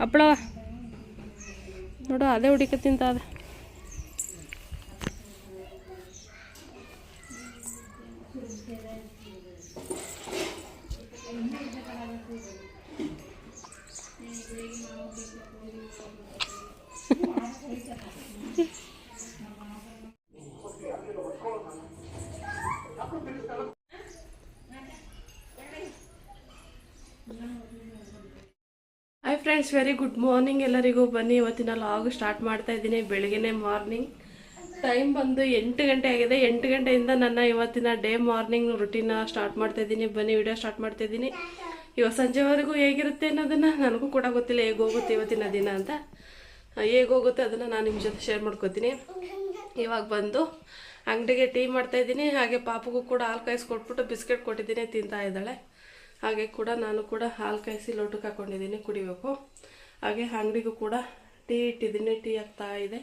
ಹಪ್ಪಳ. ನೋಡು ಅದೇ ಹುಡಿಕತ್ತಿಂತ ಅದ ಫ್ರೆಂಡ್ಸ್ ವೆರಿ ಗುಡ್ ಮಾರ್ನಿಂಗ್ ಎಲ್ಲರಿಗೂ. ಬನ್ನಿ, ಇವತ್ತಿನ ಲಾಗ್ ಸ್ಟಾರ್ಟ್ ಮಾಡ್ತಾ ಇದ್ದೀನಿ. ಬೆಳಗ್ಗೆನೇ ಮಾರ್ನಿಂಗ್ ಟೈಮ್ ಬಂದು ಎಂಟು ಗಂಟೆ ಆಗಿದೆ. ಎಂಟು ಗಂಟೆಯಿಂದ ನನ್ನ ಇವತ್ತಿನ ಡೇ ಮಾರ್ನಿಂಗ್ ರುಟೀನ ಸ್ಟಾರ್ಟ್ ಮಾಡ್ತಾ ಇದ್ದೀನಿ. ಬನ್ನಿ ವಿಡಿಯೋ ಸ್ಟಾರ್ಟ್ ಮಾಡ್ತಾ ಇದ್ದೀನಿ. ಇವತ್ತು ಸಂಜೆವರೆಗೂ ಹೇಗಿರುತ್ತೆ ಅನ್ನೋದನ್ನು ನನಗೂ ಕೂಡ ಗೊತ್ತಿಲ್ಲ. ಹೇಗೆ ಹೋಗುತ್ತೆ ಇವತ್ತಿನ ದಿನ ಅಂತ. ಹೇಗೆ ಹೋಗುತ್ತೆ ಅದನ್ನು ನಾನು ನಿಮ್ಮ ಜೊತೆ ಶೇರ್ ಮಾಡ್ಕೋತೀನಿ. ಇವಾಗ ಬಂದು ಅಂಗಡಿಗೆ ಟೀ ಮಾಡ್ತಾ ಇದ್ದೀನಿ. ಹಾಗೆ ಪಾಪಗೂ ಕೂಡ ಹಾಲು ಕಾಯಿಸ್ಕೊಟ್ಬಿಟ್ಟು ಬಿಸ್ಕೆಟ್ ಕೊಟ್ಟಿದ್ದೀನಿ. ತಿಂತಾ ಇದ್ದಾಳೆ. ಹಾಗೆ ಕೂಡ ನಾನು ಕೂಡ ಹಾಲು ಕಾಯಿಸಿ ಲೋಟಕ್ಕೆ ಹಾಕ್ಕೊಂಡಿದ್ದೀನಿ ಕುಡಿಬೇಕು. ಹಾಗೆ ಅಂಗಡಿಗೂ ಕೂಡ ಟೀ ಇಟ್ಟಿದ್ದೀನಿ, ಟೀ ಆಗ್ತಾ ಇದೆ.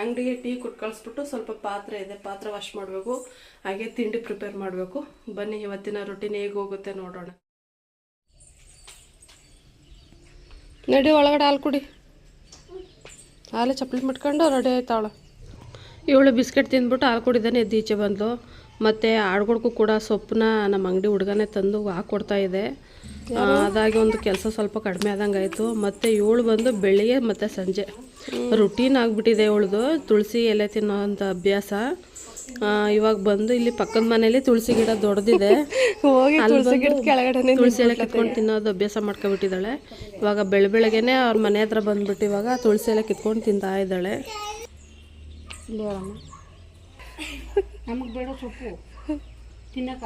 ಅಂಗಡಿಗೆ ಟೀ ಕೊಟ್ಟು ಕಳಿಸ್ಬಿಟ್ಟು ಸ್ವಲ್ಪ ಪಾತ್ರೆ ಇದೆ, ಪಾತ್ರೆ ವಾಶ್ ಮಾಡಬೇಕು. ಹಾಗೆ ತಿಂಡಿ ಪ್ರಿಪೇರ್ ಮಾಡಬೇಕು. ಬನ್ನಿ, ಇವತ್ತಿನ ರೊಟೀನ್ ಹೇಗೆ ಹೋಗುತ್ತೆ ನೋಡೋಣ. ನಡಿ, ಒಳಗಡೆ ಹಾಲು ಕುಡಿ. ಹಾಲು ಚಪ್ಪಲಿ ಮುಟ್ಕೊಂಡು ರೆಡಿ ಆಯ್ತಾವಳ ಇವಳು ಬಿಸ್ಕೆಟ್ ತಿಂದ್ಬಿಟ್ಟು ಹಾಲು ಕುಡಿದಾನೆ, ಎದ್ದು ಈಚೆ ಬಂದ್ಲು. ಮತ್ತು ಆಡುಗಳಿಗೂ ಕೂಡ ಸೊಪ್ಪನ್ನ ನಮ್ಮ ಅಂಗಡಿ ಹುಡುಗನೇ ತಂದು ಹಾಕ್ಕೊಡ್ತಾ ಇದೆ. ಅದಾಗಿ ಒಂದು ಕೆಲಸ ಸ್ವಲ್ಪ ಕಡಿಮೆ ಆದಂಗೆ ಆಯಿತು. ಮತ್ತು ಇವಳು ಬಂದು ಬೆಳಿಗ್ಗೆ ಮತ್ತು ಸಂಜೆ. ರುಟೀನ್ ಆಗಿಬಿಟ್ಟಿದೆ ಇವಳ್ದು ತುಳಸಿ ಎಲೆ ತಿನ್ನೋವಂಥ ಅಭ್ಯಾಸ. ಇವಾಗ ಬಂದು ಇಲ್ಲಿ ಪಕ್ಕದ ಮನೇಲಿ ತುಳಸಿ ಗಿಡ ಕೆಳಗಡೆ ತುಳಸಿ ಎಲೆ ಕಿತ್ಕೊಂಡು ತಿನ್ನೋದು ಅಭ್ಯಾಸ ಮಾಡ್ಕೊಬಿಟ್ಟಿದ್ದಾಳೆ. ಇವಾಗ ಬೆಳ ಬೆಳಗ್ಗೆನೆ ಅವ್ರ ಮನೆ ಹತ್ರ ಬಂದ್ಬಿಟ್ಟು ಇವಾಗ ತುಳಸಿ ಎಲೆ ಕಿತ್ಕೊಂಡು ತಿಂತಾ ಇದ್ದಾಳೆ. ನಮಗೆ ಬೇಡ ಸೊಪ್ಪು ತಿನ್ನಕ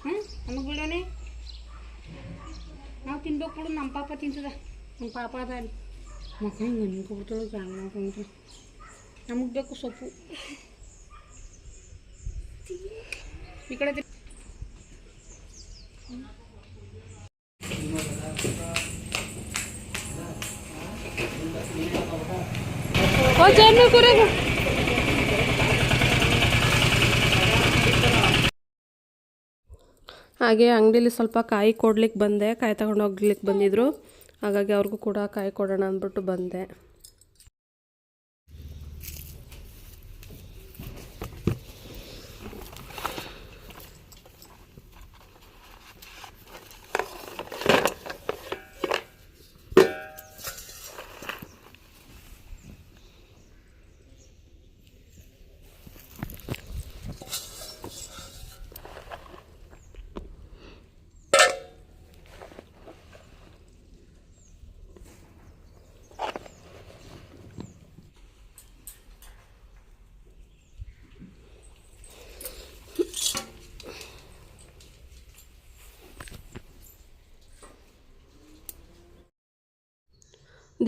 ಹ್ಞೂ ನಮಗೆ ಬೇಡನೆ ನಾವು ತಿನ್ಬೇಕು ಬಿಡು ನಮ್ಮ ಪಾಪ ತಿಂತದ ನಮ್ಮ ಪಾಪ ಅದ ಅಲ್ಲಿ ಮಕ್ಕ ಹಿಂಗೆ ಅನ್ಕೊಬಿಡ್ತಾಳೆ ಜಾಣ ಮಾಡ್ಕೊಂಡ್ರೆ ನಮಗೆ ಬೇಕು ಸೊಪ್ಪು ಈ ಕಡೆ ತಿರ್ಗಿ. ಓ ಜಾನು ಕೂರಾಗ ಹಾಗೆ ಅಂಗಡೀಲಿ ಸ್ವಲ್ಪ ಕಾಯಿ ಕೊಡ್ಲಿಕ್ಕೆ ಬಂದೆ, ಕಾಯಿ ತಗೊಂಡು ಹೋಗ್ಲಿಕ್ಕೆ ಬಂದಿದ್ರು. ಹಾಗಾಗಿ ಅವ್ರಿಗೂ ಕೂಡ ಕಾಯಿ ಕೊಡೋಣ ಅಂದ್ಬಿಟ್ಟು ಬಂದೆ.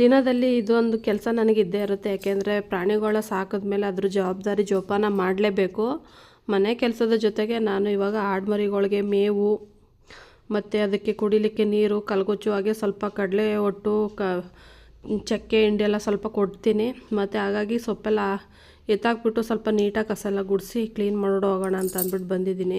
ದಿನದಲ್ಲಿ ಇದೊಂದು ಕೆಲಸ ನನಗೆ ಇದ್ದೇ ಇರುತ್ತೆ. ಯಾಕೆಂದರೆ ಪ್ರಾಣಿಗಳ ಸಾಕಿದ್ಮೇಲೆ ಅದ್ರ ಜವಾಬ್ದಾರಿ ಜೋಪಾನ ಮಾಡಲೇಬೇಕು. ಮನೆ ಕೆಲಸದ ಜೊತೆಗೆ ನಾನು ಇವಾಗ ಆಡ್ಮರಿಗಳಿಗೆ ಮೇವು, ಮತ್ತು ಅದಕ್ಕೆ ಕುಡಿಲಿಕ್ಕೆ ನೀರು, ಕಲ್ಗೊಚ್ಚು ಹಾಗೆ ಸ್ವಲ್ಪ ಕಡಲೆ ಒಟ್ಟು ಕ, ಚಕ್ಕೆ, ಹಿಂಡಿ ಎಲ್ಲ ಸ್ವಲ್ಪ ಕೊಡ್ತೀನಿ. ಮತ್ತು ಹಾಗಾಗಿ ಸೊಪ್ಪೆಲ್ಲ ಎತ್ತಾಕ್ಬಿಟ್ಟು ಸ್ವಲ್ಪ ನೀಟಾಗಿ ಕಸೆಲ್ಲ ಗುಡಿಸಿ ಕ್ಲೀನ್ ಮಾಡೋಣ ಅಂತ ಅಂದ್ಬಿಟ್ಟು ಬಂದಿದ್ದೀನಿ.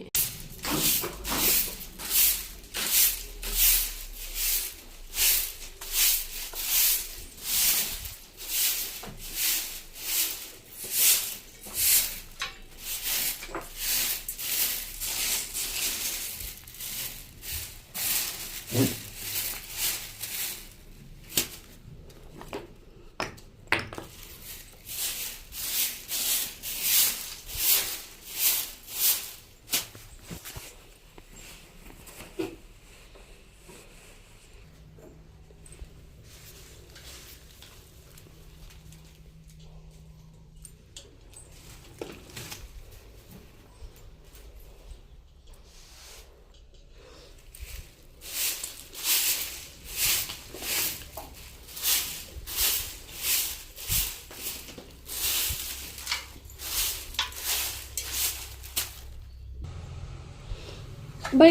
ಬೈ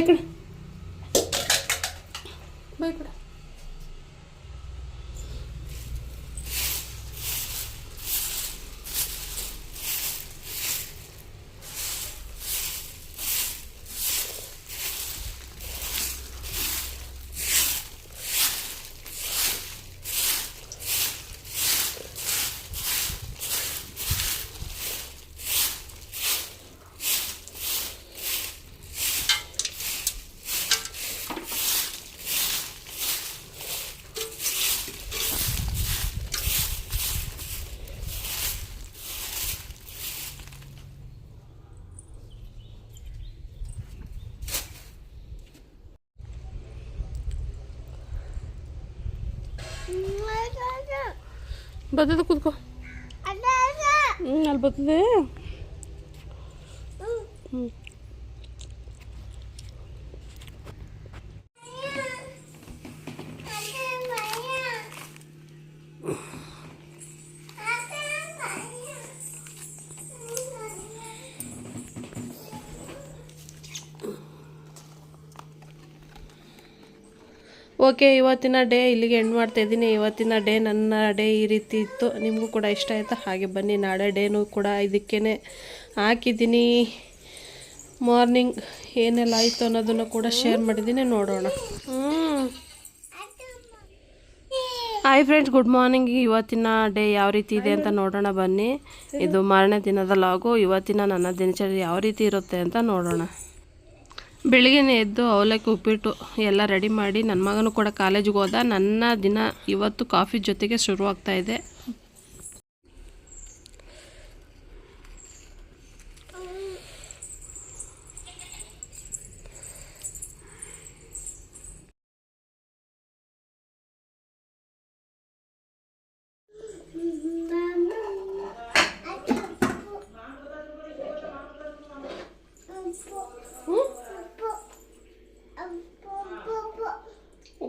ಕಡೆ ಬೈ ಕಡೆ ಬರ್ತದೆ ಕೂತ್ಕೋ. ಹ್ಞೂ ಅಲ್ಲಿ. ಬರ್ತದೆ. ಹ್ಞೂ ಓಕೆ, ಇವತ್ತಿನ ಡೇ ಇಲ್ಲಿಗೆ ಎಂಡ್ ಮಾಡ್ತಾ ಇದ್ದೀನಿ. ಇವತ್ತಿನ ಡೇ ನನ್ನ ಡೇ ಈ ರೀತಿ ಇತ್ತು. ನಿಮಗೂ ಕೂಡ ಇಷ್ಟ ಆಯಿತು? ಹಾಗೆ ಬನ್ನಿ, ನಾಳೆ ಡೇನೂ ಕೂಡ ಇದಕ್ಕೇ ಹಾಕಿದ್ದೀನಿ. ಮಾರ್ನಿಂಗ್ ಏನೆಲ್ಲ ಆಯಿತು ಅನ್ನೋದನ್ನು ಕೂಡ ಶೇರ್ ಮಾಡಿದ್ದೀನಿ. ನೋಡೋಣ. ಹಾಯ್ ಫ್ರೆಂಡ್ಸ್ ಗುಡ್ ಮಾರ್ನಿಂಗ್ ಇವತ್ತಿನ ಡೇ ಯಾವ ರೀತಿ ಇದೆ ಅಂತ ನೋಡೋಣ ಬನ್ನಿ. ಇದು ಮಾರನೇ ದಿನದ ಲಾಗು. ಇವತ್ತಿನ ನನ್ನ ದಿನಚರಿ ಯಾವ ರೀತಿ ಇರುತ್ತೆ ಅಂತ ನೋಡೋಣ. ಬೆಳಿಗ್ಗೆನೆ ಎದ್ದು ಅವಲಕ್ಕಿ, ಉಪ್ಪಿಟ್ಟು ಎಲ್ಲ ರೆಡಿ ಮಾಡಿ ನನ್ನ ಮಗನೂ ಕೂಡ ಕಾಲೇಜಿಗೆ ಹೋದ. ನನ್ನ ದಿನ ಇವತ್ತು ಕಾಫಿ ಜೊತೆಗೆ ಶುರುವಾಗ್ತಾ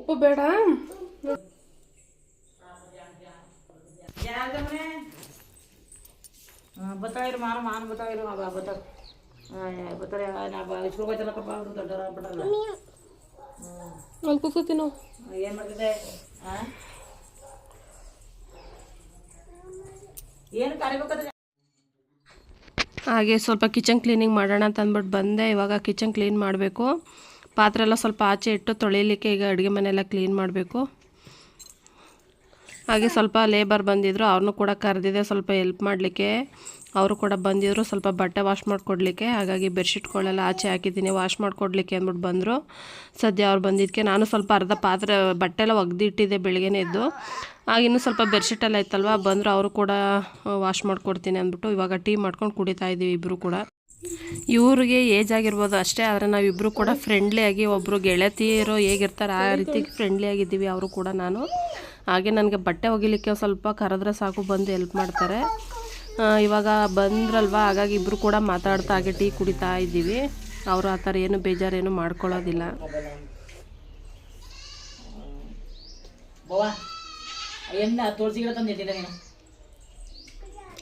ಉಪ್ಪು ಬೇಡ? ಬತ್ತಾಯಿರು ಮಾನ ಬತ್ತಾಯಿರು ಬತ್ತಾರೆ. ಅವರು ಅಲ್ಲಿ ಏನು ಮಾಡ್ತಿದ್ದೆ? ಏನು ಕರಿಬೇಕಾದ್ರೆ ಹಾಗೆ ಸ್ವಲ್ಪ ಕಿಚನ್ ಕ್ಲೀನಿಂಗ್ ಮಾಡೋಣ ಅಂತ ಅಂದ್ಬಿಟ್ಟು ಬಂದೆ. ಇವಾಗ ಕಿಚನ್ ಕ್ಲೀನ್ ಮಾಡಬೇಕು. ಪಾತ್ರೆ ಎಲ್ಲ ಸ್ವಲ್ಪ ಆಚೆ ಇಟ್ಟು ತೊಳಿಲಿಕ್ಕೆ ಈಗ ಅಡುಗೆ ಮನೆಯೆಲ್ಲ ಕ್ಲೀನ್ ಮಾಡಬೇಕು. ಹಾಗೆ ಸ್ವಲ್ಪ ಲೇಬರ್ ಬಂದಿದ್ದರು ಅವ್ರನ್ನೂ ಕೂಡ ಕರೆದಿದೆ ಸ್ವಲ್ಪ ಹೆಲ್ಪ್ ಮಾಡಲಿಕ್ಕೆ. ಅವರು ಕೂಡ ಬಂದಿದ್ದರು ಸ್ವಲ್ಪ ಬಟ್ಟೆ ವಾಶ್ ಮಾಡಿಕೊಡ್ಲಿಕ್ಕೆ. ಹಾಗಾಗಿ ಬೆಡ್ಶೀಟ್ಗಳೆಲ್ಲ ಆಚೆ ಹಾಕಿದ್ದೀನಿ ವಾಶ್ ಮಾಡಿಕೊಡ್ಲಿಕ್ಕೆ ಅಂದ್ಬಿಟ್ಟು ಬಂದರು. ಸದ್ಯ ಅವ್ರು ಬಂದಿದ್ದಕ್ಕೆ ನಾನು ಸ್ವಲ್ಪ ಅರ್ಧ ಪಾತ್ರೆ, ಬಟ್ಟೆ ಎಲ್ಲ ಒಗೆದಿಟ್ಟಿದ್ದೆ ಬೆಳಗ್ಗೆನೇ ಇದ್ದು ಆಗ ಇನ್ನೂ ಸ್ವಲ್ಪ ಬೆಡ್ಶೀಟೆಲ್ಲ ಇತ್ತಲ್ವ, ಬಂದರು, ಅವರು ಕೂಡ ವಾಶ್ ಮಾಡಿಕೊಡ್ತೀನಿ ಅಂದ್ಬಿಟ್ಟು ಇವಾಗ ಟೀ ಮಾಡ್ಕೊಂಡು ಕುಡಿತಾ ಇದ್ದೀವಿ ಇಬ್ಬರು ಕೂಡ. ಇವ್ರಿಗೆ ಏಜ್ ಆಗಿರ್ಬೋದು ಅಷ್ಟೇ ಆದರೆ ನಾವಿಬ್ಬರು ಕೂಡ ಫ್ರೆಂಡ್ಲಿ ಆಗಿ ಒಬ್ಬರು ಗೆಳತಿಯರು ಹೇಗಿರ್ತಾರೆ ಆ ರೀತಿ ಫ್ರೆಂಡ್ಲಿ ಆಗಿದ್ದೀವಿ ಅವರು ಕೂಡ ನಾನು. ಹಾಗೆ ನನಗೆ ಬಟ್ಟೆ ಒಗಿಲಿಕ್ಕೆ ಸ್ವಲ್ಪ ಕರೆದ್ರೆ ಸಾಕು ಬಂದು ಹೆಲ್ಪ್ ಮಾಡ್ತಾರೆ. ಇವಾಗ ಬಂದ್ರಲ್ವ ಹಾಗಾಗಿ ಇಬ್ಬರು ಕೂಡ ಮಾತಾಡ್ತಾ ಹಾಗೆ ಟೀ ಕುಡಿತಾ ಇದ್ದೀವಿ. ಅವರು ಆ ಥರ ಏನು ಬೇಜಾರೇನು ಮಾಡ್ಕೊಳ್ಳೋದಿಲ್ಲ.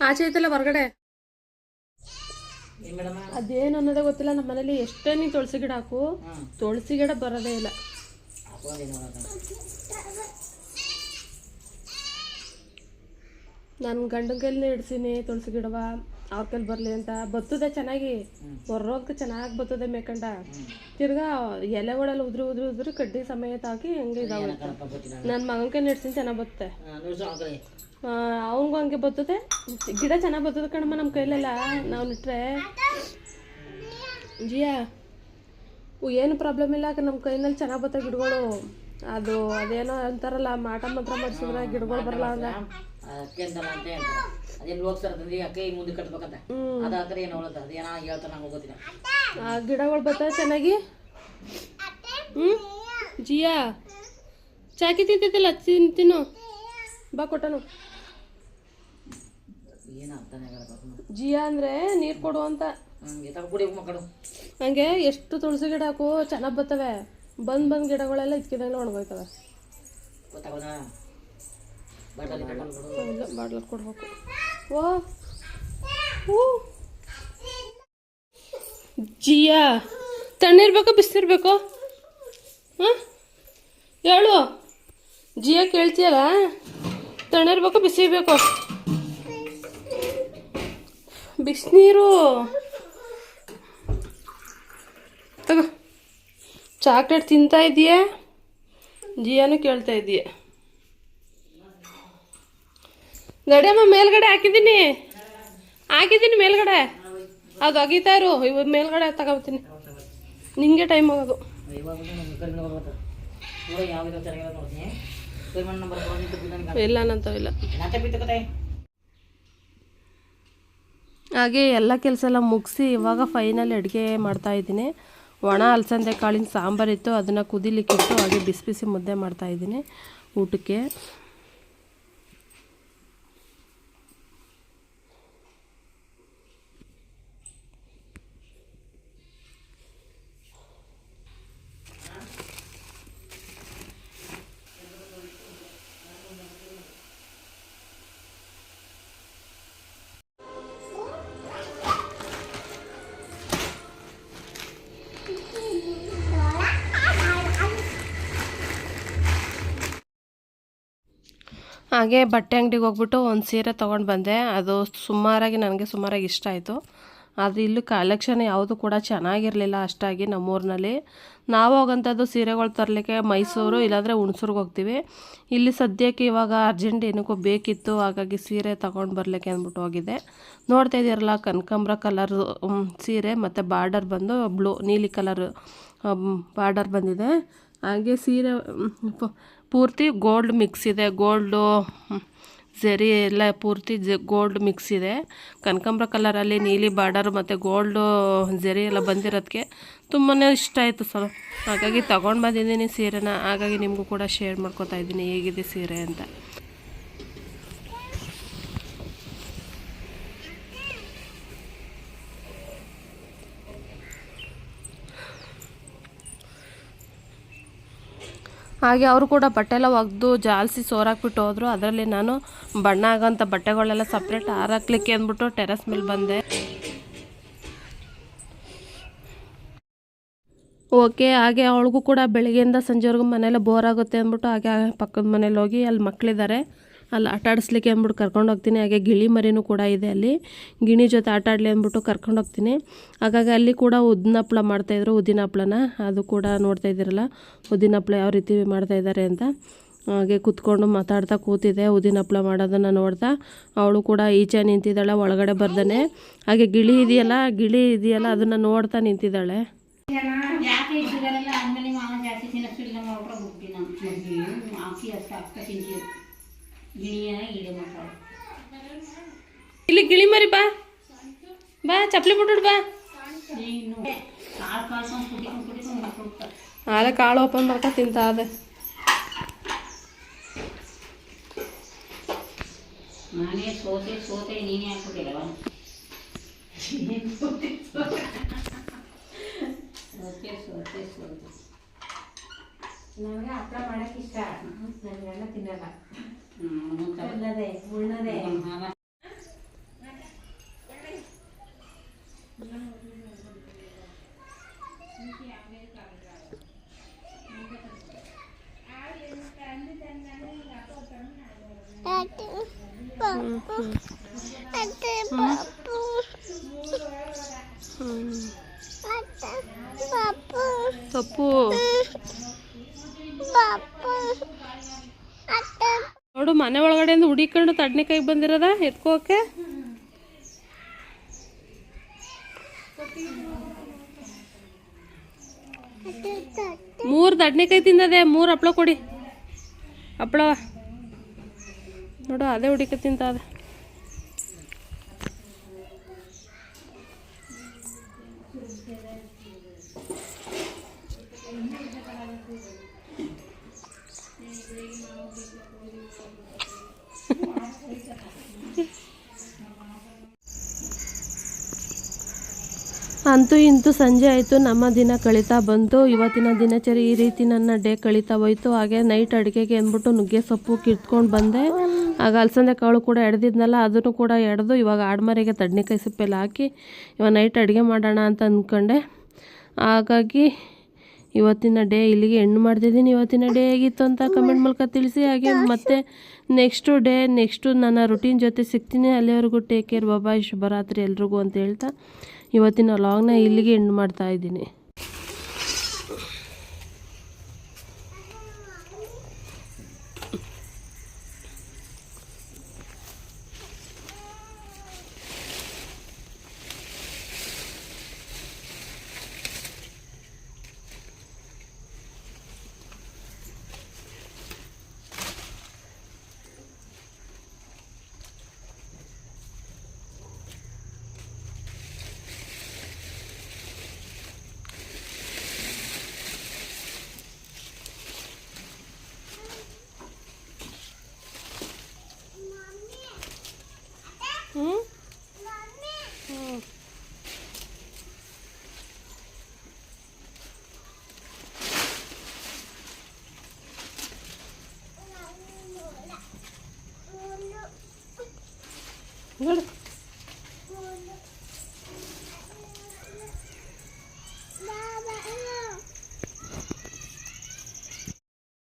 ಆಚೆ ಐತಲ್ಲ ಹೊರಗಡೆ? ಅದೇನು ಅನ್ನೋದೇ ಗೊತ್ತಿಲ್ಲ ನಮ್ಮ ಮನೇಲಿ ಎಷ್ಟೇ ನೀನು ತುಳಸಿ ಗಿಡ ಹಾಕು ತುಳಸಿ ಗಿಡ ಬರೋದೇ ಇಲ್ಲ. ನನ್ನ ಗಂಡನ ಕೈಲಿ ಇಡ್ಸೀನಿ ತುಳಸಿ ಗಿಡವ ಅವ್ರ ಕೈಲಿ ಬರಲಿ ಅಂತ. ಬತ್ತದೆ ಚೆನ್ನಾಗಿ ಹೊರೋಗ್ತು ಚೆನ್ನಾಗಿ ಬತ್ತದೆ ಮೇಕಂಡ. ತಿರ್ಗಾ ಎಲೆಗಳೆಲ್ಲ ಉದ್ರಿ ಉದ್ರಿ ಉದ್ರಿ ಕಡ್ಡಿ ಸಮೇತ ಹಾಕಿ ಹೆಂಗೆ ಇದಾವೆ ನನ್ನ ಮಗನ ಕೈ ಇಡ್ಸೀನಿ ಚೆನ್ನಾಗಿ ಕಡೆ. ಅವನಿಗೂ ಹಂಗೆ ಬರ್ತದೆ. ಗಿಡ ಚೆನ್ನಾಗಿ ಬರ್ತದೆ ಕಣಮ್ಮ ನಮ್ಮ ಕೈಲೆಲ್ಲ. ನಾವು ನಿಟ್ರೆ. ಜಿಯಾ ಓ ಏನು ಪ್ರಾಬ್ಲಮ್ ಇಲ್ಲ ನಮ್ಮ ಕೈನಲ್ಲಿ ಚೆನ್ನಾಗಿ ಬರ್ತವೆ ಗಿಡಗಳು. ಅದು ಅದೇನೋ ಅಂತಾರಲ್ಲ ಮಾಟ ಮಾತ್ರ ಮಾಡಿಸಿದ್ರೆ ಗಿಡಗಳು ಬರಲ್ಲ ಅದ ಆ ಗಿಡಗಳು ಬರ್ತವೆ ಚೆನ್ನಾಗಿ. ಹ್ಞೂ ಜಿಯಾ ಚಾಕಿ ತಿಂತಿದ್ದಿಲ್ಲ ತಿನ್ ತಿನ್ನು. ಬಾ ಕೊಟ್ಟನು. ಜಿಯಾ ಅಂದರೆ ನೀರು ಕೊಡು ಅಂತ. ಹಂಗೆ ಎಷ್ಟು ತುಳಸಿ ಗಿಡ ಹಾಕು ಚೆನ್ನಾಗಿ ಬರ್ತವೆ ಬಂದ್ ಬಂದ್ ಗಿಡಗಳೆಲ್ಲ ಇದ್ಕಿದಂಗೆ ಒಣಗೋಯ್ತವೆ. ಬಾಟ್ಲಲ್ಲಿ ಕೊಡ್ಬೇಕು. ಓ ಜಿಯಾ ತಣ್ಣಿರ್ಬೇಕು ಬಿಸಿರ್ಬೇಕು ಹಾಂ? ಹೇಳು. ಜಿಯಾ ಕೇಳ್ತೀಯಲ್ಲ? ತಣ್ಣಿರ್ಬೇಕು ಬಿಸಿರ್ಬೇಕು ಬಿಸಿನೀರು. ತಗೋ. ಚಾಕ್ಲೇಟ್ ತಿಂತಾ ಇದೀಯಾ? ಜಿಯಾನು ಕೇಳ್ತಾ ಇದೀಯ. ನಡಿಯಮ್ಮ ಮೇಲ್ಗಡೆ ಹಾಕಿದ್ದೀನಿ. ಹಾಕಿದ್ದೀನಿ ಮೇಲ್ಗಡೆ. ಅದು ಅಗೀತಾ ಇರು. ಇವ ಮೇಲ್ಗಡೆ ತಗೋತೀನಿ. ನಿಂಗೆ ಟೈಮ್ ಆಗೋದು. ಇವಾಗ ನಂಗೆ ಕಡಿಮೆ ಬರ್ತದೆ ನೋಡು ಯಾವ ವಿಧ ಚೆನ್ನಾಗಿದೆ ನೋಡ್ತೀನಿ ಪೇಮೆಂಟ್ ನಂಬರ್ ಕೊಡೋದು ನನಗೆ ಇಲ್ಲ ನಂತವಿಲ್ಲ ನಾತೆ ಬಿಟ್ಟು ಕತೆ ಹಾಗೆ ಎಲ್ಲ ಕೆಲಸ ಎಲ್ಲ ಮುಗಿಸಿ ಇವಾಗ ಫೈನಲ್ ಅಡುಗೆ ಮಾಡ್ತಾ ಇದ್ದೀನಿ. ಒಣ ಅಲಸಂದೆ ಕಾಳಿನ ಸಾಂಬಾರಿತ್ತು ಅದನ್ನು ಕುದಿಲಿಕ್ಕಿಟ್ಟು ಹಾಗೆ ಬಿಸಿ ಬಿಸಿ ಮುದ್ದೆ ಮಾಡ್ತಾಯಿದ್ದೀನಿ ಊಟಕ್ಕೆ. ಹಾಗೆ ಬಟ್ಟೆ ಅಂಗಡಿಗೆ ಹೋಗ್ಬಿಟ್ಟು ಒಂದು ಸೀರೆ ತೊಗೊಂಡು ಬಂದೆ. ಅದು ಸುಮಾರಾಗಿ ನನಗೆ ಸುಮಾರಾಗಿ ಇಷ್ಟ ಆಯಿತು. ಆದರೆ ಇಲ್ಲಿ ಕಲೆಕ್ಷನ್ ಯಾವುದು ಕೂಡ ಚೆನ್ನಾಗಿರಲಿಲ್ಲ ಅಷ್ಟಾಗಿ ನಮ್ಮೂರಿನಲ್ಲಿ. ನಾವು ಹೋಗೋಂಥದ್ದು ಸೀರೆಗಳು ತರಲಿಕ್ಕೆ ಮೈಸೂರು, ಇಲ್ಲಾಂದರೆ ಹುಣಸೂರ್ಗೆ ಹೋಗ್ತೀವಿ. ಇಲ್ಲಿ ಸದ್ಯಕ್ಕೆ ಇವಾಗ ಅರ್ಜೆಂಟ್ ಏನಕ್ಕೂ ಬೇಕಿತ್ತು, ಹಾಗಾಗಿ ಸೀರೆ ತೊಗೊಂಡು ಬರಲಿಕ್ಕೆ ಅಂದ್ಬಿಟ್ಟು ಹೋಗಿದ್ದೆ. ನೋಡ್ತಾ ಇದ್ದೀರಲ್ಲ ಕನಕಾಂಬ್ರ ಕಲರ್ ಸೀರೆ ಮತ್ತು ಬಾರ್ಡರ್ ಬಂದು ಬ್ಲೂ ನೀಲಿ ಕಲರ್ ಬಾರ್ಡರ್ ಬಂದಿದೆ. ಹಾಗೆ ಸೀರೆ ಪೂರ್ತಿ ಗೋಲ್ಡ್ ಮಿಕ್ಸ್ ಇದೆ. ಗೋಲ್ಡು ಝರಿ ಎಲ್ಲ ಪೂರ್ತಿ ಜ ಗೋಲ್ಡ್ ಮಿಕ್ಸ್ ಇದೆ. ಕನಕಾಂಬ್ರ ಕಲರಲ್ಲಿ ನೀಲಿ ಬಾರ್ಡರ್ ಮತ್ತು ಗೋಲ್ಡು ಝರಿ ಎಲ್ಲ ಬಂದಿರೋದಕ್ಕೆ ತುಂಬಾ ಇಷ್ಟ ಆಯಿತು ಸರ್. ಹಾಗಾಗಿ ತೊಗೊಂಡು ಬಂದಿದ್ದೀನಿ ಸೀರೆನ. ಹಾಗಾಗಿ ನಿಮಗೂ ಕೂಡ ಶೇರ್ ಮಾಡ್ಕೊತಾ ಇದ್ದೀನಿ ಹೇಗಿದೆ ಸೀರೆ ಅಂತ. ಹಾಗೆ ಅವರು ಕೂಡ ಬಟ್ಟೆ ಎಲ್ಲ ಒಗೆದು ಜಾಲಿಸಿ ಸೋರಾಕ್ಬಿಟ್ಟು ಹೋದರು. ಅದರಲ್ಲಿ ನಾನು ಬಣ್ಣ ಆಗೋಂಥ ಬಟ್ಟೆಗಳೆಲ್ಲ ಸಪ್ರೇಟ್ ಹಾರಾಕ್ಲಿಕ್ಕೆ ಅಂದ್ಬಿಟ್ಟು ಟೆರಸ್ ಮೇಲೆ ಬಂದೆ. ಓಕೆ, ಹಾಗೆ ಅವಳಿಗೂ ಕೂಡ ಬೆಳಗ್ಗೆಯಿಂದ ಸಂಜೆವರೆಗೂ ಮನೆಯಲ್ಲ ಬೋರ್ ಆಗುತ್ತೆ ಅಂದ್ಬಿಟ್ಟು ಹಾಗೆ ಪಕ್ಕದ ಮನೇಲಿ ಹೋಗಿ ಅಲ್ಲಿ ಮಕ್ಕಳಿದ್ದಾರೆ ಅಲ್ಲಿ, ಆಟ ಆಡಿಸ್ಲಿಕ್ಕೆ ಅಂದ್ಬಿಟ್ಟು ಕರ್ಕೊಂಡು ಹೋಗ್ತೀನಿ. ಹಾಗೆ ಗಿಳಿ ಮರಿನೂ ಕೂಡ ಇದೆ ಅಲ್ಲಿ. ಗಿಣಿ ಜೊತೆ ಆಟ ಆಡಲಿ ಅಂದ್ಬಿಟ್ಟು ಕರ್ಕೊಂಡು ಹೋಗ್ತೀನಿ. ಹಾಗಾಗಿ ಅಲ್ಲಿ ಕೂಡ ಉದ್ದಿನ ಹಪ್ಳ ಮಾಡ್ತಾಯಿದ್ರು ಉದ್ದಿನ ಹಪ್ಪಳನ ಅದು ಕೂಡ ನೋಡ್ತಾ ಇದ್ದೀರಲ್ಲ ಉದ್ದಿನ ಹಪ್ಳ ಯಾವ ರೀತಿ ಮಾಡ್ತಾ ಇದ್ದಾರೆ ಅಂತ. ಹಾಗೆ ಕೂತ್ಕೊಂಡು ಮಾತಾಡ್ತಾ ಕೂತಿದ್ದೆ ಉದ್ದಿನ ಹಪ್ಳ ಮಾಡೋದನ್ನು ನೋಡ್ತಾ. ಅವಳು ಕೂಡ ಈಚೆ ನಿಂತಿದ್ದಾಳೆ, ಒಳಗಡೆ ಬರ್ದಾನೆ. ಹಾಗೆ ಗಿಳಿ ಇದೆಯಲ್ಲ ಗಿಳಿ ಇದೆಯಲ್ಲ, ಅದನ್ನು ನೋಡ್ತಾ ನಿಂತಿದ್ದಾಳೆ ಯಾಕೆ ಇದ್ದರಲ್ಲ ಆಮೇಲೆ ಮಾವ ಜಾಸ್ತಿ ತಿನ್ನಕ್ಕಿಲ್ಲ ಮಾಡ್ಬಿಟ್ರೆ ಬಿಟ್ಟಿ ನಾನು ಮಗ್ಗಿ ಹಾಕಿ ಅಷ್ಟು ಹಾಕ್ತಾ ತಿಂತೀವಿ ಗಿಣಿಯ ಇಡೆ ಮಾಡ್ತಾಳೆ ಇಲ್ಲಿ ಗಿಳಿ ಮರಿ ಬಾ. ಬಾ ಚಪ್ಪಲಿ ಬಿಟ್ಟು ಬಾ. ಇನ್ನು ಕಾಳು ಕಾಳ್ಕೊಂಡು ಕುಡಿಕೊಂಡು ಕುಡಿಕೊಂಡು ಮಕ್ಕಳು ಆಲೆ ಕಾಳು ಓಪನ್ ಮಾಡ್ಕೊ ತಿಂತ ಅದೆ. ನಾನೇ ಸೋತೆ ಸೋತೆ ನೀನೇ ಹಾಕ್ಬಿಟ್ಟಿಲ್ಲವ ಸೋತೆ ಸೋತೆ ಸೋತೆ. ನನಗೆ ಹಪ್ಪಳ ಮಾಡಕ್ಕೆ ಇಷ್ಟ ನನಗೆಲ್ಲ ತಿನ್ನಲ್ಲ ಹ್ಞೂ ಉಣ್ಣದೆ ಉಣ್ಣದೆ ಸೊಪ್ಪು ನೋಡು ಮನೆ ಒಳಗಡೆಯಿಂದ ಹುಡಿಕೊಂಡು ತಡ್ನಿಕಾಯಿ ಬಂದಿರೋದ? ಎತ್ಕೋಕೆ ಮೂರು ದಡ್ನೆಕಾಯಿ ತಿಂದದೆ, ಮೂರು ಹಪ್ಳ ಕೊಡಿ. ಹಪ್ಳ. ನೋಡು, ಅದೇ ಹುಡುಕ ತಿಂತ ಅದ ಅಂತೂ ಇಂತೂ ಸಂಜೆ ಆಯಿತು, ನಮ್ಮ ದಿನ ಕಳೀತಾ ಬಂತು. ಇವತ್ತಿನ ದಿನಚರಿ ಈ ರೀತಿ ನನ್ನ ಡೇ ಕಳೀತಾ ಹೋಯ್ತು. ಹಾಗೆ ನೈಟ್ ಅಡುಗೆಗೆ ಅಂದ್ಬಿಟ್ಟು ನುಗ್ಗೆ ಸೊಪ್ಪು ಕಿತ್ಕೊಂಡು ಬಂದೆ. ಆಗ ಅಲಸಂದೆ ಕಾಳು ಕೂಡ ಎಡ್ದಿದ್ನಲ್ಲ, ಅದನ್ನು ಕೂಡ ಎಡ್ದು ಇವಾಗ ಆಡ್ಮರಿಗೆ ತಡ್ನಿಕಾಯಿ ಸೊಪ್ಪೆಲ್ಲ ಹಾಕಿ ಇವಾಗ ನೈಟ್ ಅಡುಗೆ ಮಾಡೋಣ ಅಂತ ಅಂದ್ಕೊಂಡೆ. ಹಾಗಾಗಿ ಇವತ್ತಿನ ಡೇ ಇಲ್ಲಿಗೆ ಹೆಣ್ಣು ಮಾಡ್ತಿದ್ದೀನಿ. ಇವತ್ತಿನ ಡೇ ಹೇಗಿತ್ತು ಅಂತ ಕಮೆಂಟ್ ಮೂಲಕ ತಿಳಿಸಿ. ಹಾಗೆ ಮತ್ತೆ ನೆಕ್ಸ್ಟು ಡೇ, ನೆಕ್ಸ್ಟು ನನ್ನ ರುಟೀನ್ ಜೊತೆ ಸಿಗ್ತೀನಿ. ಅಲ್ಲಿವರೆಗೂ ಟೇಕ್ ಕೇರ್. ಬಾಬಾ ಶುಭರಾತ್ರಿ ಎಲ್ರಿಗೂ ಅಂತ ಹೇಳ್ತಾ. ಇವತ್ತಿನ ಲಾಗ್ನ ಇಲ್ಲಿಗೆ ಎಂಡ್ ಮಾಡ್ತಾ ಇದ್ದೀನಿ.